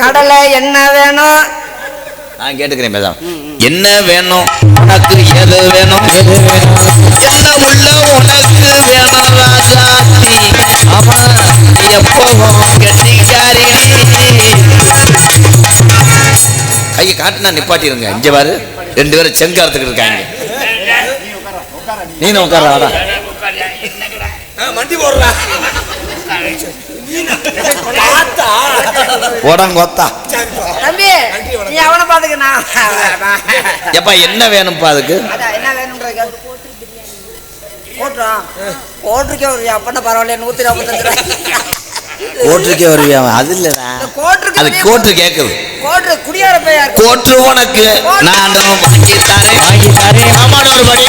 கடலை என்ன வேணும்? நான் கேட்டுக்கிறேன் மேடம் என்ன வேணும்? உனக்கு எது வேணும்? எது வேணும்? என்ன உள்ள உனக்கு வேணும் ராஜாத்தி ஆமா எப்பவும் கெட்டிக்காரி. கையை காட்டுனா நிப்பாட்டிருங்க. இங்க பாரு. ரெண்டு பேரும் செங்காரத்துக்கு இருக்காங்க. நீ உட்கார வாடா. மண்டி போடுறா. போடாங்கொத்தா தம்பி நீ அவனை பாத்துக்க நான் எப்பா என்ன வேணும்ப்பா அதுக்கு? என்ன வேணும்ன்றது ஒரு அப்பண்ண பரவாயில்ல நூத்தி நாற்பத்தஞ்சு ரூபாய் கோட்டுக்கே வருவியா அது இல்லடா. அது கோட்டு கேக்குது. கோட்டு குடியார பையா இருக்கு. கோட்டு உனக்கு. நானும் வாங்கி தரேன் வாங்கி தரேன் ஆமாட ஒரு படி